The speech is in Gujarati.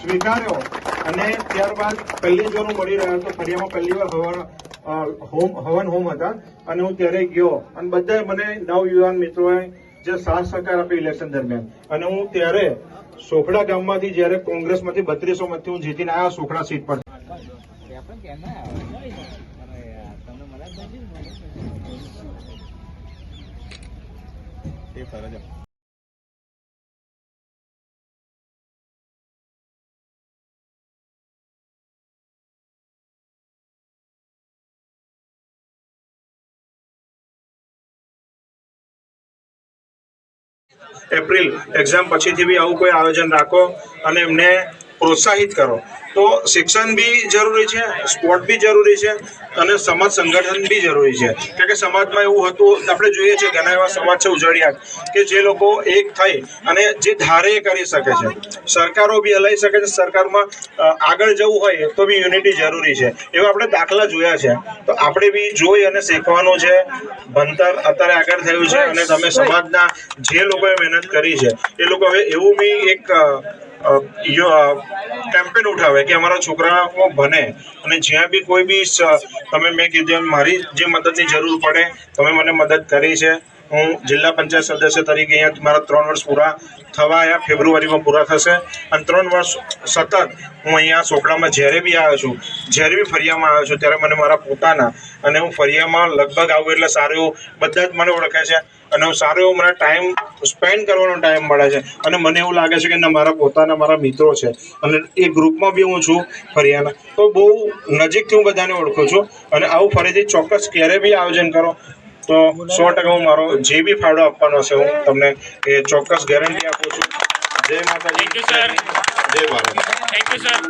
સ્વીકાર્યો અને ત્યારબાદ પહેલી જ મળી રહ્યો હતો ફરિયામાં પહેલી વાર હવન હોમ હવન હોમ હતા. અને હું ત્યારે ગયો. અને બધાએ મને નવયુવાન મિત્રોએ જે સાથ સહકાર આપ્યો ઇલેક્શન દરમિયાન. અને હું ત્યારે સોખડા ગામમાંથી જ્યારે કોંગ્રેસમાંથી બત્રીસો મતથી હું જીતીને આવ્યા સોખડા સીટ પર. એપ્રિલ. એક્ઝામ પછીથી બી આવું કોઈ આયોજન રાખો અને એમને પ્રોત્સાહિત કરો. તો શિક્ષણ બી જરૂરી છે, સ્પોર્ટ બી જરૂરી છે અને સમાજ સંગઠન બી જરૂરી છે. કારણ કે સમાજમાં એવું હતું, આપણે જોઈએ છીએ ઘણા એવા સમાજ છે ઉજળિયા, કે જે લોકો એક થઈ અને જે ધારે કરી શકે છે. સરકારો બી હલાવી શકે છે, સરકારમાં આગળ જવું હોય તો બી યુનિટી જરૂરી છે. એવા આપણે દાખલા જોયા છે. તો આપણે બી જોઈ અને શીખવાનું છે. ભણતર અત્યારે આગળ થયું છે અને તમે સમાજના જે લોકોએ મહેનત કરી છે, એ લોકો હવે એવું બી એક કેમ્પેન ઉઠાવે કે અમારા છોકરાઓ ભણે અને જ્યાં બી કોઈ બી તમે મેં કીધું મારી જે મદદની જરૂર પડે, તમે મને મદદ કરી છે. હું જિલ્લા પંચાયત સદસ્ય તરીકે અહીંયા મારા ત્રણ વર્ષ પૂરા થવા આવ્યા ફેબ્રુઆરીમાં પૂરા થશે. અને ત્રણ વર્ષ સતત હું અહીંયા સોપડામાં જ્યારે બી આવ્યો છું, જ્યારે બી ફરિયામાં આવ્યો છું, ત્યારે મને મારા પોતાના અને હું ફરિયામાં લગભગ આવું એટલે સારું એવું બધા જ મને ઓળખે છે. અને હું સારો એવો મને ટાઈમ સ્પેન્ડ કરવાનો ટાઈમ મળે છે. અને મને એવું લાગે છે કે મારા પોતાના મારા મિત્રો છે. અને એ ગ્રુપમાં બી હું છું ફરિયાના. તો બહુ નજીકથી હું બધાને ઓળખું છું. અને આવું ફરીથી ચોક્કસ ક્યારે બી આયોજન કરો તો સો ટકા હું મારો જે બી ફાળો આપવાનો છે હું તમને એ ચોક્કસ ગેરંટી આપું છું. જય માતાજી. જય ભારત. Thank you sir